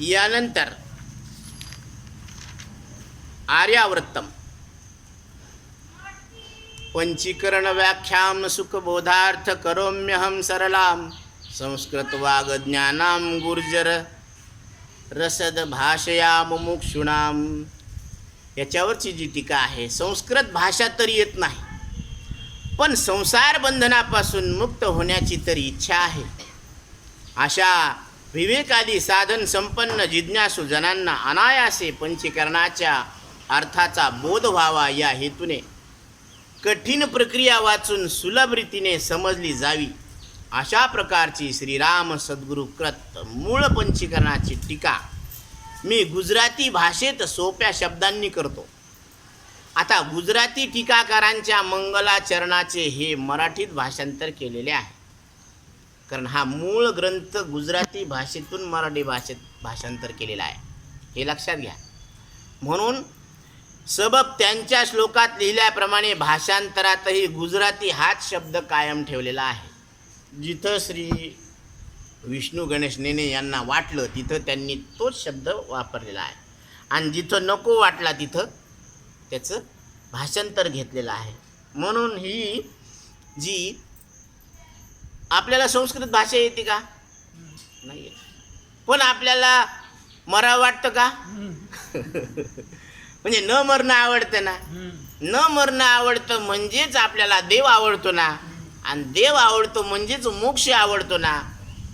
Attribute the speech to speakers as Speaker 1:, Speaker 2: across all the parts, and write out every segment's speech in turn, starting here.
Speaker 1: यानंतर आर्यावृत्तम. पंचीकरण व्याख्याम सुखबोधार्थ करोम्यहम सरलाम. संस्कृत वागज्ञानाम गुर्जर रसद भाषया मुमुक्षुणाम. याच्यावरची जी टीका आहे संस्कृत भाषा तरी येत नाही पण संसार बंधनापासून मुक्त होण्याची तरी इच्छा आहे. अशा विवेकादी साधन संपन्न जिज्ञासू जनांना अनायासे पंचीकरणाच्या अर्थाचा बोध व्हावा या हेतूने कठीण प्रक्रिया वाचून सुलभ रीतीने समजली जावी. अशा प्रकारची श्रीराम सद्गुरु कृत मूळ पंचीकरणाची टीका मी गुजराती भाषेत सोप्या शब्दांनी करतो. आता गुजराती टीकाकारांच्या मंगलाचरणाचे हे मराठीत भाषांतर केलेले आहे. कारण हा मूळ ग्रंथ गुजराती भाषेतून मराठी भाषेत भाषांतर केलेला आहे. हे लक्षात घ्या. म्हणून सबब त्यांच्या श्लोकात लिहिल्याप्रमाणे भाषांतरातही गुजराती हाच शब्द कायम ठेवलेला आहे. जिथं श्री विष्णू गणेश नेने यांना वाटलं तिथं त्यांनी तोच शब्द वापरलेला आहे. आणि जिथं नको वाटला तिथं त्याचं भाषांतर घेतलेलं आहे. म्हणून ही जी आपल्याला संस्कृत भाषा येते का? नाही. पण आपल्याला मरा वाटतं का? म्हणजे न मरणं आवडतं ना. न मरणं आवडतं म्हणजेच आपल्याला देव आवडतो ना. आणि देव आवडतो म्हणजेच मोक्ष आवडतो ना.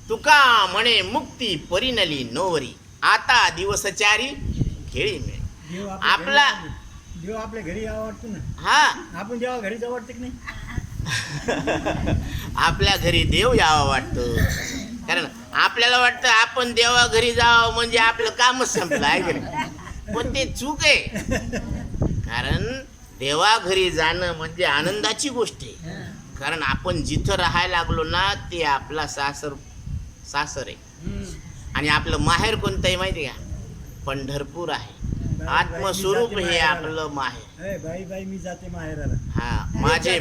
Speaker 1: तुका म्हणे मुक्ती परिणली नोवरी. आता दिवसचारी खेळी मिळे आपला-
Speaker 2: देव आपल्या घरी वाटतं ना.
Speaker 1: हा.
Speaker 2: आपण जेव्हा घरी जावं वाटतं की नाही?
Speaker 1: आपल्या घरी देव यावं वाटतं. कारण आपल्याला वाटतं आपण देवा घरी जावं म्हणजे आपलं कामच संपलं आहे पण ते चूक आहे. कारण देवा घरी जाणं म्हणजे आनंदाची गोष्ट आहे. कारण आपण जिथं राहायला लागलो ना ते आपला सासर सासर आहे. आणि आपलं माहेर कोणतं आहे माहिती का? पंढरपूर आहे. आत्मस्वरूप हे आपलं माहेर.
Speaker 2: बाई बाई मी जाते माहेराला.
Speaker 1: हा माझे.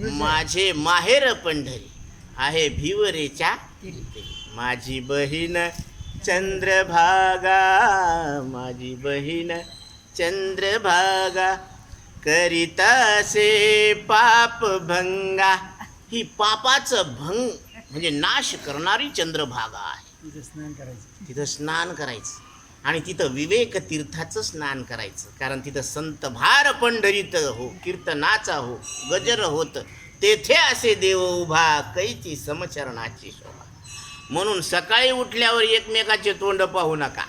Speaker 1: माझे माहेर पंढरी आहे भिवरेच्या. माझी बहीण चंद्रभागा माझी बहीण चंद्रभागा करितासे पाप भंगा. ही पापाचं भंग म्हणजे नाश करणारी चंद्रभागा आहे.
Speaker 2: तिथं स्नान करायचं.
Speaker 1: तिथं स्नान करायचं. आणि तिथं विवेक तीर्थाचं स्नान करायचं. कारण तिथं संत भार पंढरीत हो कीर्तनाचा हो गजर होत तेथे असे देव उभा कैची समचरणाची शोभा. म्हणून सकाळी उठल्यावर एकमेकाचे तोंड पाहू नका.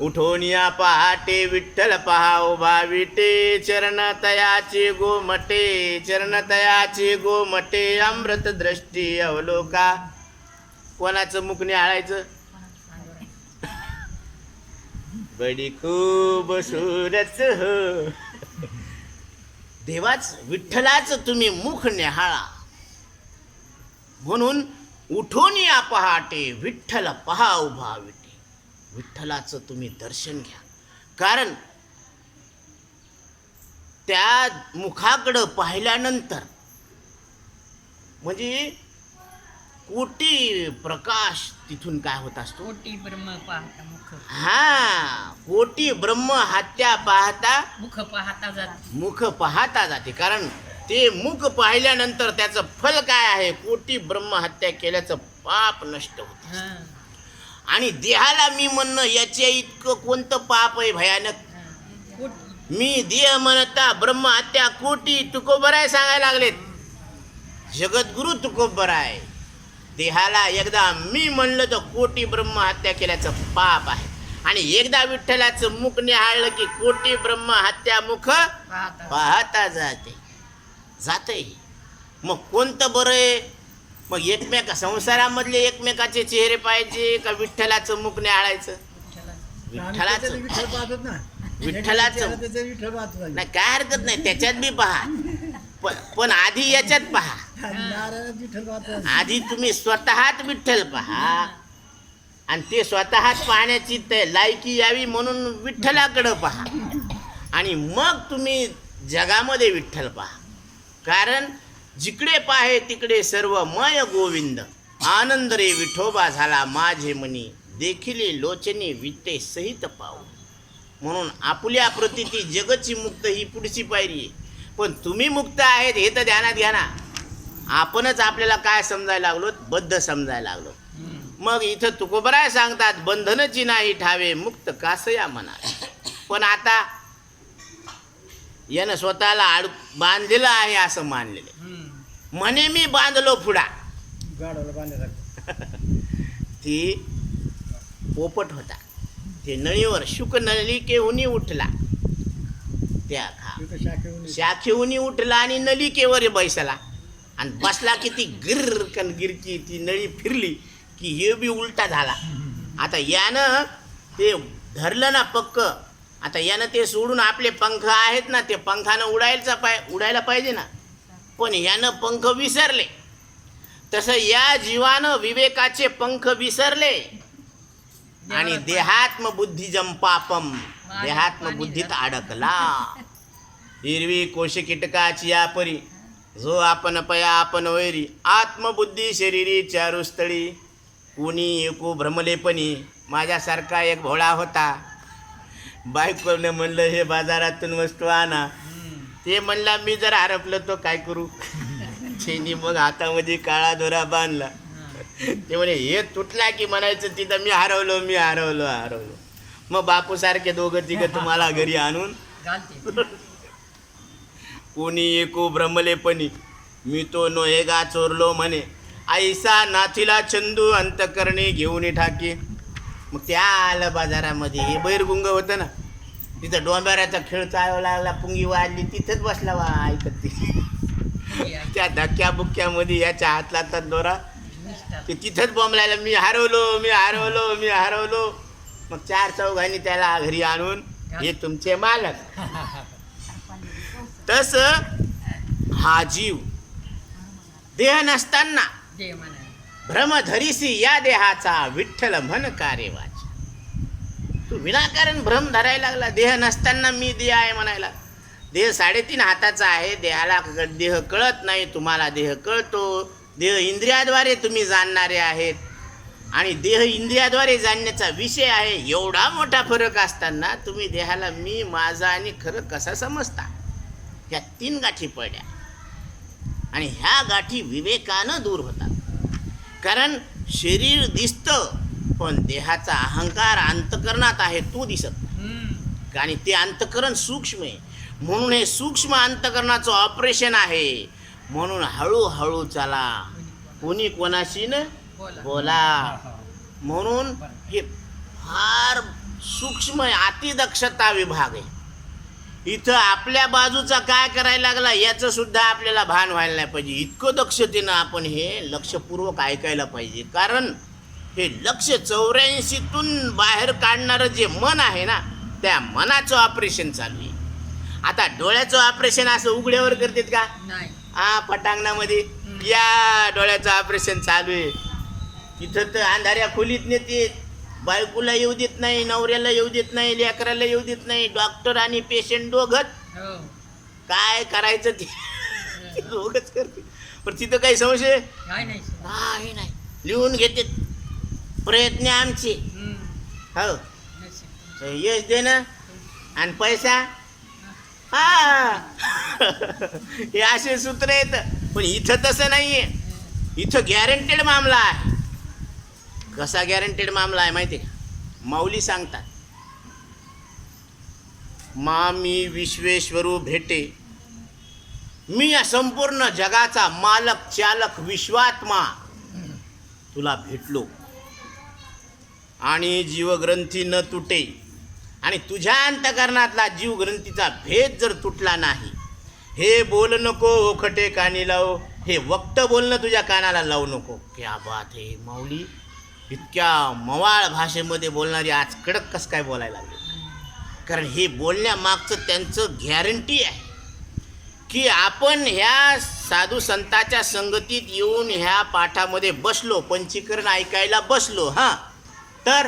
Speaker 1: उठोनिया या पहाटे विठ्ठल पहा उभा विटे चरण तयाचे गोमटे चरण तयाचे गोमटे अमृत दृष्टी अवलोका. कोणाचं मुख आळायचं बडी खूप सुरच. हो देवाच विठ्ठलाच तुम्ही मुख निहाळा म्हणून उठून या पहाटे विठ्ठल पहा उभा विटे विठ्ठलाचं तुम्ही दर्शन घ्या. कारण त्या मुखाकडं पाहिल्यानंतर म्हणजे कोटी प्रकाश तिथून काय होत असतो?
Speaker 3: कोटी ब्रह्म पाहता मुख.
Speaker 1: हा कोटी ब्रह्म हत्या पाहता
Speaker 3: मुख पाहता जाते.
Speaker 1: मुख पाहता जाते. कारण ते मुख पाहिल्यानंतर त्याचं फल काय आहे? कोटी ब्रह्म हत्या केल्याचं पाप नष्ट होत
Speaker 3: हा,
Speaker 1: आणि देहाला मी म्हणणं याच्या इतकं कोणतं पाप आहे भयानक.
Speaker 3: कोटी
Speaker 1: मी देह म्हणता ब्रह्म हत्या कोटी तुकोबर आहे सांगायला लागलेत. जगद्गुरु तुकोबर आहे देहाला एकदा मी म्हणलं तर कोटी ब्रह्म हत्या केल्याचं पाप आहे. आणि एकदा विठ्ठलाचं मुख निहाळलं की कोटी ब्रह्म हत्या मुख
Speaker 3: पाहता.
Speaker 1: जाते. जाते. मग कोणतं बरं आहे? मग एकमेका संसारामधले एकमेकाचे चेहरे पाहिजे का विठ्ठलाचं मुख निहाळायचं?
Speaker 3: विठ्ठलाचं.
Speaker 1: विठ्ठलाचं. नाही काय हरकत नाही. त्याच्यात बी पहा. पण आधी याच्यात पहा. आधी तुम्ही स्वतःच विठ्ठल पहा. आणि ते स्वतःच पाहण्याची ते लायकी यावी म्हणून विठ्ठलाकडं पहा. आणि मग तुम्ही जगामध्ये विठ्ठल पहा. कारण जिकडे पाहे तिकडे सर्व मय गोविंद. आनंद रे विठोबा झाला माझे मनी. देखिले लोचने विटे सहित पाहू म्हणून आपल्या प्रतिती जगची मुक्त ही पुढची पायरी आहे. पण तुम्ही मुक्त आहेत हे तर ध्यानात घ्या ना. आपणच आपल्याला काय समजायला लागलो? बद्ध समजायला लागलो. मग इथं तुकोबराय सांगतात बंधनची नाही ठावे मुक्त कासया म्हणा पण आता यानं स्वतःला आड बांधलेलं आहे असं मानलेलं. म्हणे मी बांधलो
Speaker 2: बांधले
Speaker 1: ती पोपट होता. ते नळीवर शुक नलिकेहुनी उठला. त्या खा
Speaker 2: शाखेहुनी
Speaker 1: उठला आणि नलिकेवर बैसला. आणि बसला की ती गिर कन गिरकी ती नळी फिरली की हे बी उलटा झाला. आता यानं ते धरलं ना पक्क. आता यानं ते सोडून आपले पंख आहेत ना ते पंखानं उडायचा पाय उडायला पाहिजे ना. पण यानं पंख विसरले. तसं या जीवानं विवेकाचे पंख विसरले. आणि देहात्म बुद्धिजम पापम देहात्म बुद्धीत अडकला हिरवी कोश कीटकाची या परी जो आपण पया आपण वैरी आत्मबुद्धी शरीरी चारुस्थळी कुणी एकू भ्रमलेपणी माझ्यासारखा एक भोळा होता. बायकोनं म्हणलं हे बाजारातून वस्तू आणा. ते म्हणला मी जर हरपलं तो काय करू? त्यांनी मग हातामध्ये काळा दोरा बांधला. ते म्हणे हे तुटला की म्हणायचं तिथं मी हरवलो मी हरवलो हरवलो. मग बापू सारखे दोघं तिघं तुम्हाला घरी आणून? कोणी एको भ्रमलेपणी मी तो नोहेगा चोरलो म्हणे. आईसा नाथीला चंदू अंतकरणे घेऊन ठाके. मग ते आलं बाजारामध्ये. हे बैरगुंग होतं ना. तिथं डोंबऱ्याचा खेळ चालवा लागला. पुंगी वाजली तिथंच बसला वा ऐकत ती. त्या धक्क्या बुक्क्यामध्ये याच्या हातला दोरा. ते तिथंच बोंबलायला. मी हरवलो मी हरवलो मी हरवलो. मग चार चौघांनी त्याला घरी आणून हे तुमचे मालक. तस हा जीव देह नसताना भ्रमधरीसी या देहाचा विठ्ठल म्हण कार्यवाच. तू विनाकारण भ्रम धरायला लागला देह नसताना मी देह आहे म्हणायला. देह साडेतीन हाताचा आहे देहाला देह कळत नाही तुम्हाला देह कळतो. देह इंद्रियाद्वारे तुम्ही जाणणारे आहेत. आणि देह इंद्रियाद्वारे जाणण्याचा विषय आहे एवढा मोठा फरक असताना तुम्ही देहाला मी माझा आणि खरं कसा समजता? ह्या तीन गाठी पडल्या. आणि ह्या गाठी विवेकानं दूर होतात. कारण शरीर दिसतं पण देहाचा अहंकार अंतकरणात आहे तो दिसत नाही. आणि ते अंतकरण सूक्ष्म आहे. म्हणून हे सूक्ष्म अंतकरणाचं ऑपरेशन आहे. म्हणून हळूहळू चला. कोणी कोणाशी न
Speaker 3: बोला.
Speaker 1: म्हणून हे फार सूक्ष्म अतिदक्षता विभाग आहे. इथं आपल्या बाजूचा काय करायला लागला याचं सुद्धा आपल्याला भान व्हायला नाही पाहिजे. इतकं दक्षतेनं आपण हे लक्षपूर्वक ऐकायला पाहिजे. कारण हे लक्ष चौऱ्याऐंशीतून बाहेर काढणारं जे मन आहे ना त्या मनाचं ऑपरेशन चालू आहे. आता डोळ्याचं ऑपरेशन असं उघड्यावर करतात का?
Speaker 3: नाही.
Speaker 1: हा पटांगणामध्ये. या डोळ्याचं ऑपरेशन चालू आहे. तिथं तर अंधाऱ्या खोलीत नेते बायकोला येऊ देत नाही नवऱ्याला येऊ देत नाही लेकराला येऊ देत नाही डॉक्टर आणि पेशंट दोघच
Speaker 3: हो.
Speaker 1: काय करायचं ते? ते दोघच करते. पण तिथं काही संशय?
Speaker 3: नाही
Speaker 1: नाही. लिहून घेते प्रयत्न आमचे. हो. यश देणं आणि पैसा? हा. हे. असे सूत्र येत पण इथं तसं नाहीये. इथं गॅरंटेड मामला आहे. कसा गॅरंटेड मामला आहे माहिती आहे का? माऊली सांगतात मा मी विश्वेश्वरू भेटे मी या संपूर्ण जगाचा मालक चालक विश्वात्मा तुला भेटलो. आणि जीवग्रंथी न तुटे आणि तुझ्या अंतकरणातला जीवग्रंथीचा भेद जर तुटला नाही हे बोल नको ओखटे कानी लाव हे वक्त बोलणं तुझ्या कानाला लावू नको. क्या बात आहे माऊली. इतक्या मवाळ भाषेमध्ये बोलणारी आज कडक कसं काय बोलायला लागले? कारण हे बोलण्यामागचं त्यांचं गॅरंटी आहे की आपण ह्या साधू संताच्या संगतीत येऊन ह्या पाठामध्ये बसलो पंचीकरण ऐकायला बसलो हां? तर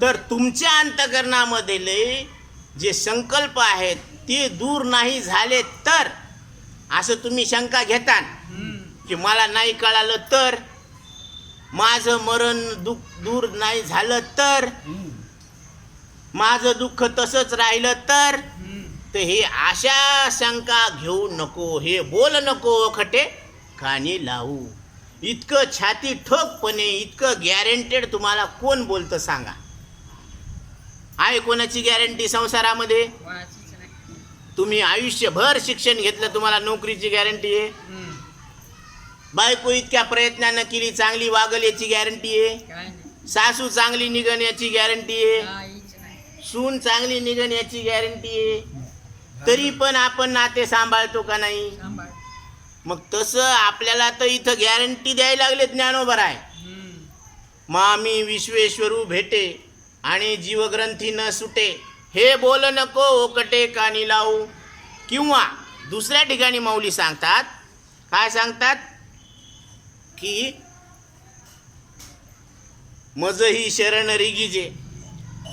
Speaker 1: तर तुमच्या अंतकरणामधले जे संकल्प आहेत ते दूर नाही झाले तर असं तुम्ही शंका घेता. की मला नाही कळालं तर? माझं मरण दुःख दूर नाही झालं तर. माझं दुःख तसंच राहिलं तर. तर हे आशा शंका घेऊ नको हे बोल नको खटे कानी लावू इतकं छाती ठोकपणे इतकं गॅरंटेड तुम्हाला कोण बोलतं सांगा आहे कोणाची गॅरंटी संसारामध्ये तुम्ही आयुष्यभर शिक्षण घेतलं तुम्हाला नोकरीची गॅरंटी आहे. बायको इतक्या प्रयत्नानं केली चांगली वागल याची गॅरंटी आहे. सासू चांगली निघण याची गॅरंटी आहे. सून चांगली निघण याची गॅरंटी आहे. तरी पण आपण नाते सांभाळतो का नाही? मग तसं आपल्याला तर इथं गॅरंटी द्यायला लागले ज्ञानोबर आहे. मामी विश्वेश्वरू भेटे आणि जीवग्रंथी न सुटे हे बोल नको ओकटे कानी लावू. किंवा दुसऱ्या ठिकाणी माऊली सांगतात काय सांगतात? की मज ही शरण रिगीजे.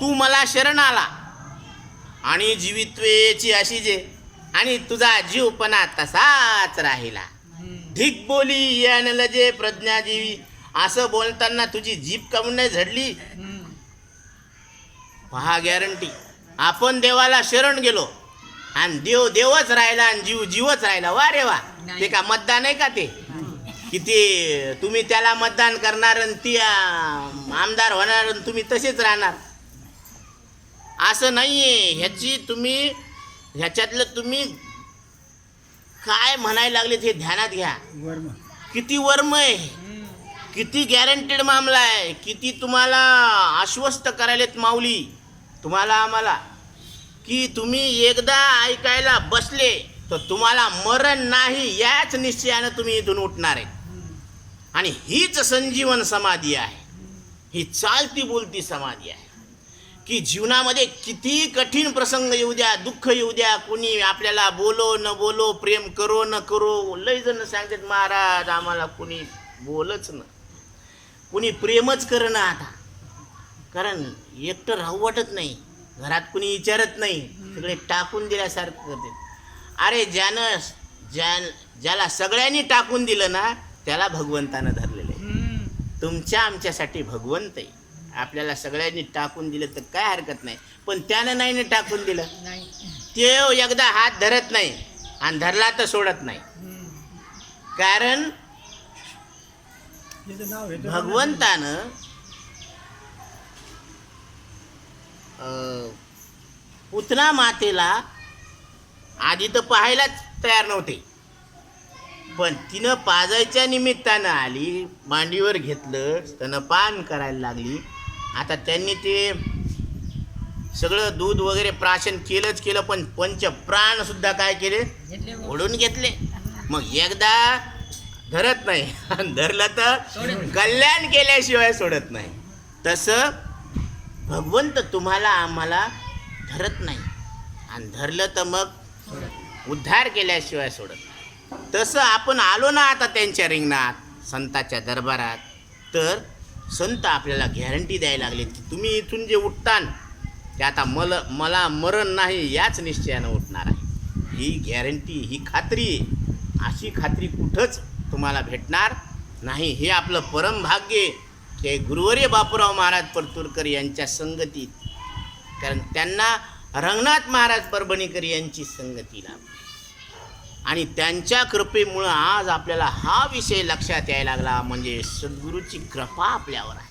Speaker 1: तू मला शरण आला. आणि जीवित्वेची अशी जे. आणि तुझा जीवपणा तसाच राहिला. ढीक बोली यान लजे प्रज्ञाजीवी. असं बोलताना तुझी जीप कामून नाही झडली. पहा गॅरंटी. आपण देवाला शरण गेलो. आणि देव देवच राहिला आणि जीव जीवच राहिला. वा रे वा. ते का मतदान आहे का ते? किती तुम्ही त्याला मतदान करणार आणि ती आमदार होणार आणि तुम्ही तसेच राहणार. असं नाहीये. ह्याची तुम्ही ह्याच्यातलं तुम्ही काय म्हणायला लागले ते ध्यानात घ्या.
Speaker 2: वर्म.
Speaker 1: किती वर्म आहे. किती गॅरंटेड मामला आहे. किती तुम्हाला आश्वस्त करायलेत माऊली. तुम्हाला आम्हाला. की तुम्ही एकदा ऐकायला बसले तर तुम्हाला मरण नाही याच निश्चयानं तुम्ही इथून उठणार आहे. आणि हीच संजीवन समाधी आहे. ही चालती बोलती समाधी आहे. की जीवनामध्ये किती कठीण प्रसंग येऊ द्या दुःख येऊ द्या कोणी आपल्याला बोलो न बोलो प्रेम करो न करो लय जण सांगतात महाराज आम्हाला कोणी बोलच न. कुणी प्रेमच करणं आता. कारण एकटं राहू वाटत नाही घरात कुणी विचारत नाही सगळे टाकून दिल्यासारखं करते अरे ज्यानं ज्या ज्याला सगळ्यांनी टाकून दिलं ना त्याला भगवंतानं धरलेलं आहे. तुमच्या आमच्यासाठी भगवंत आहे. आपल्याला सगळ्यांनी टाकून दिलं तर काय हरकत नाही. पण त्यानं नाही ना टाकून दिलं.
Speaker 3: नाही.
Speaker 1: ते एकदा हात धरत नाही आणि धरला तर सोडत नाही. कारण भगवंतानं पुतना मातेला आधी तर पाहायलाच तयार नव्हते. पण तिनं पाजायच्या निमित्तानं आली मांडीवर घेतलं स्तनपान करायला लागली. आता त्यांनी ते सगळं दूध वगैरे प्राशन केलंच केलं पण पंच प्राण सुद्धा काय केले. ओढून घेतले. मग एकदा धरत नाही. आणि धरलं तर. कल्याण केल्याशिवाय सोडत नाही. तसं भगवंत तुम्हाला आम्हाला धरत नाही. आणि धरलं तर मग उद्धार केल्याशिवाय सोडत नाही. तसं आपण आलो ना आता त्यांच्या रिंगणात संताच्या दरबारात. तर संत आपल्याला गॅरंटी द्यायला लागले की तुम्ही इथून जे उठतान ते आता मला मला मरण नाही याच निश्चयानं उठणार आहे. ही गॅरंटी ही खात्री अशी खात्री कुठंच तुम्हाला भेटणार नाही. हे आपलं परम भाग्य गुरुवर्य बापूराव महाराज परतूरकर यांच्या संगतीत. कारण त्यांना रंगनाथ महाराज परभणीकर यांची संगती लाभली. आणि त्यांच्या कृपेमुळं आज आपल्याला हा विषय लक्षात यायला लागला म्हणजे सद्गुरूची कृपा आपल्यावर आहे.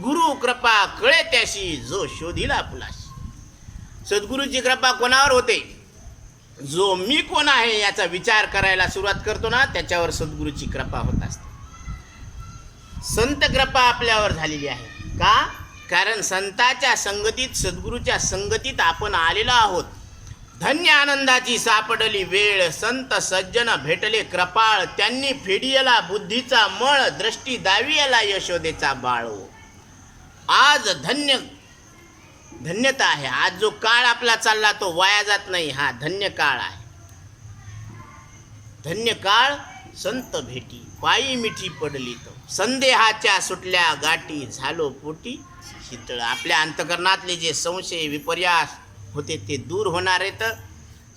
Speaker 1: गुरु कृपा कळे त्याशी जो शोधिला पुलाशी सद्गुरूची कृपा कोणावर होते? जो मी कोण आहे याचा विचार करायला सुरुवात करतो ना त्याच्यावर सद्गुरूची कृपा होत असते. संत कृपा आपल्यावर झालेली आहे. का? कारण संताच्या संगतीत सद्गुरूच्या संगतीत आपण आलेलो आहोत. धन्य आनंदाची सापडली वेळ संत सज्जन भेटले कृपाळ त्यांनी फिडियला बुद्धीचा मळ दृष्टी दावियाला यशोदेचा बाळो. आज धन्य धन्यता आहे. आज जो काळ आपला चालला तो वाया जात नाही हा धन्य काळ आहे. धन्य काळ संत भेटी पायी मिठी पडली तो. संदेहाच्या सुटल्या गाठी झालो पोटी शीतळ. आपल्या अंतकरणातले जे संशय विपर्यास होते ते दूर होणार आहेत.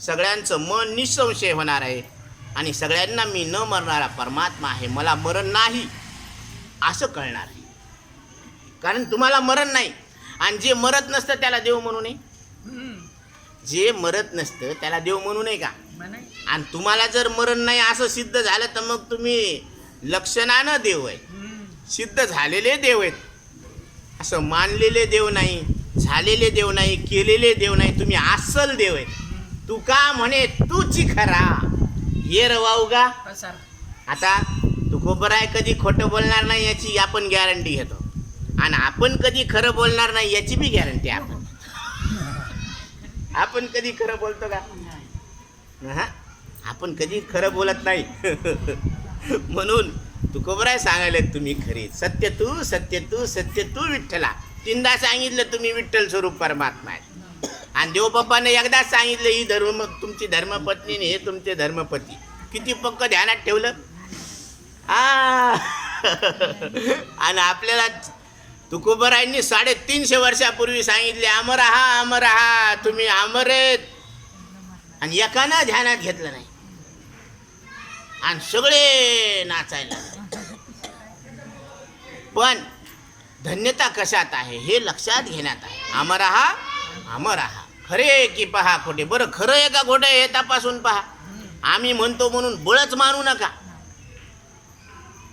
Speaker 1: सगळ्यांचं मन निसंशय होणार आहे. आणि सगळ्यांना मी न मरणारा परमात्मा आहे. मला मरण नाही असं कळणार आहे. कारण तुम्हाला मरण नाही. आणि जे मरत नसतं त्याला देव म्हणू नये. जे मरत नसतं त्याला देव म्हणू नये का? आणि तुम्हाला जर मरण नाही असं सिद्ध झालं तर मग तुम्ही लक्षणानं देव आहे. सिद्ध झालेले देव आहेत. असं मानलेले देव नाही. झालेले देव नाही केलेले देव नाही तुम्ही अस्सल देव आहेत. तू का म्हणे तूची खरा. ये रवाऊ गा
Speaker 3: पसार
Speaker 1: आता तू खोबर आहे कधी खोटं बोलणार नाही याची आपण गॅरंटी घेतो. आणि आपण कधी खरं बोलणार नाही याची बी गॅरंटी आपण. आपण कधी खरं बोलतो का? हा आपण कधी खरं बोलत नाही. म्हणून तू खोबर आहे सांगायला तुम्ही खरी. सत्य तू सत्य तू सत्य तू विठ्ठला. तीनदा सांगितलं तुम्ही विठ्ठल स्वरूप परमात्मा आहे. आणि देवबापाने एकदाच सांगितलं ही धर्म तुमची धर्मपत्नी हे तुमचे धर्मपती. किती पक्क ध्यानात ठेवलं? आ. आणि आपल्याला तुकोबरायांनी साडेतीनशे वर्षापूर्वी सांगितले अमर आहा अमर आहा तुम्ही अमर आहेत. आणि एकानं ध्यानात घेतलं नाही. आणि सगळे नाचायला पण धन्यता कशात आहे हे लक्षात घेण्यात आहे. अमर आहा अमर आहा. खरे की पहा खोटे? बरं खरं आहे का खोटं हे तपासून पहा. आम्ही म्हणतो म्हणून बळच मानू नका.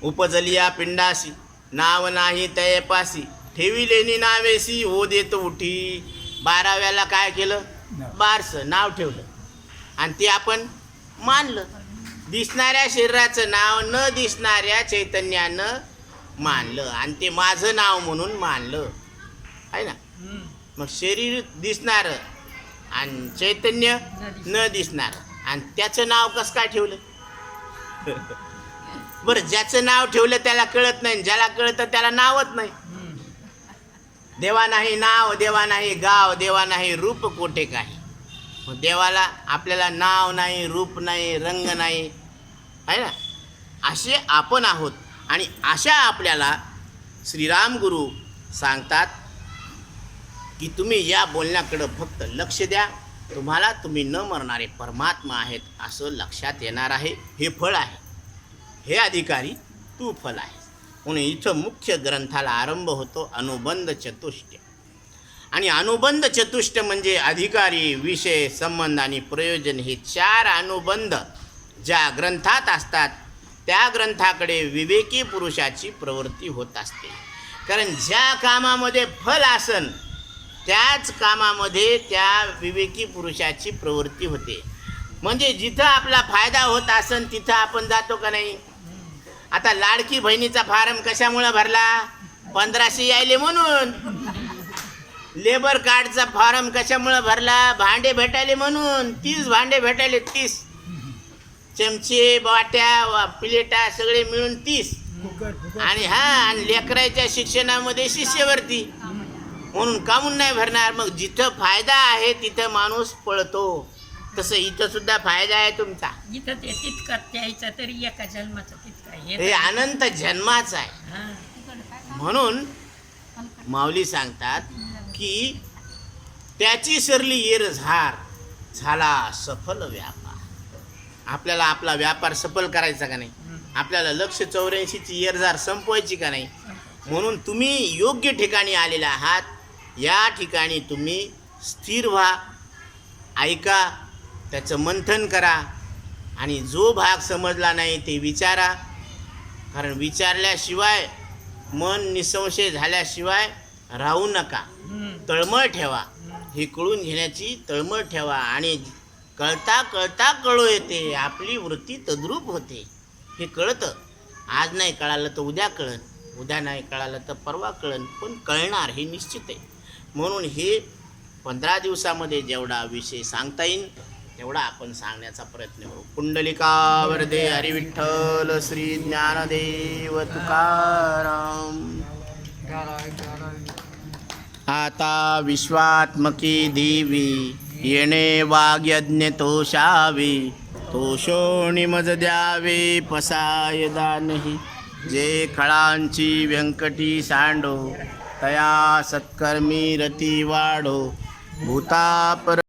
Speaker 1: उपजलिया पिंडासी नाव नाही तयपासी ठेविलेनी नावेसी हो देत उठी. बाराव्याला काय केलं? बारस नाव ठेवलं. आणि ते आपण मानलं. दिसणाऱ्या शरीराचं नाव न दिसणाऱ्या चैतन्यानं मानलं. आणि ते माझं नाव म्हणून मानलं. आहे ना. मग शरीर दिसणारं आणि चैतन्य
Speaker 3: न दिस-
Speaker 1: न दिसणारं. आणि त्याचं नाव कसं काय ठेवलं? बरं ज्याचं नाव ठेवलं त्याला कळत नाही. ज्याला कळतं त्याला नावच नाही. देवा नाही नाव देवा नाही गाव देवा नाही रूप कोठे काही. मग देवाला आपल्याला नाव नाही रूप नाही रंग नाही. आहे ना? असे आपण आहोत. आणि अशा आपल्याला श्रीराम गुरु सांगतात की तुम्ही या बोलण्याकडं फक्त लक्ष द्या. तुम्हाला तुम्ही न मरणारे परमात्मा आहेत असं लक्षात येणार आहे. हे फळ आहे. हे अधिकारी तू फल आहे. म्हणून इथं मुख्य ग्रंथाला आरंभ होतो अनुबंध चतुष्ट आणि अनुबंध चतुष्ट म्हणजे अधिकारी विषय संबंध आणि प्रयोजन हे चार अनुबंध ज्या ग्रंथात असतात त्या ग्रंथाकडे विवेकी पुरुषाची प्रवृत्ती होत असते. कारण ज्या कामामध्ये फल आसन त्याच कामामध्ये त्या विवेकी पुरुषाची प्रवृत्ती होते. म्हणजे जिथं आपला फायदा होत असन तिथं आपण जातो का नाही? आता लाडकी बहिणीचा फार्म कशामुळं भरला? पंधराशे यायले म्हणून. लेबर कार्डचा फॉर्म कशामुळं भरला? भांडे भेटायले म्हणून. तीस भांडे भेटायले तीस. चमचे बाट्या वा- प्लेटा सगळे मिळून तीस. आणि हा आणि लेकराच्या शिक्षणामध्ये शिष्यवृत्ती. म्हणून कामून नाही भरणार मग जिथं फायदा आहे तिथं माणूस पळतो. तसं इथं सुद्धा फायदा आहे तुमचा.
Speaker 3: जिथं ते तितकं तरी एका जन्माचं तितकं
Speaker 1: हे अनंत जन्माचा आहे.
Speaker 3: हा.
Speaker 1: म्हणून माऊली सांगतात की त्याची सरली येर झार झाला सफल व्यापार. आपल्याला आपला व्यापार सफल करायचा का नाही. आपल्याला लक्ष चौऱ्याऐंशीची येरझार संपवायची का नाही? म्हणून तुम्ही योग्य ठिकाणी आलेला आहात. या ठिकाणी तुम्ही स्थिर व्हा ऐका त्याचं मंथन करा आणि जो भाग समजला नाही ते विचारा. कारण विचारल्याशिवाय मन निसंशय झाल्याशिवाय राहू नका. तळमळ ठेवा. हे कळून घेण्याची तळमळ ठेवा आणि कळता कळता कळू येते. आपली वृत्ती तद्रूप होते. हे कळतं. आज नाही कळालं तर उद्या कळन. उद्या नाही कळालं तर परवा कळन. पण कळणार हे निश्चित आहे. म्हणून हे पंधरा दिवसामध्ये जेवढा विषय सांगता येईल तेवढा आपण सांगण्याचा प्रयत्न करू. पुंडलिका वरदे हरिविठ्ठल श्री ज्ञानदेव तुकाराम. आता विश्वात्मकी देवी. येणे वाग्यज्ञ तोषावी तोषोणी मज द्यावे पसाय दानही. जे खळांची व्यंकटी सांडो तया सत्कर्मी रती वाढो भूतापर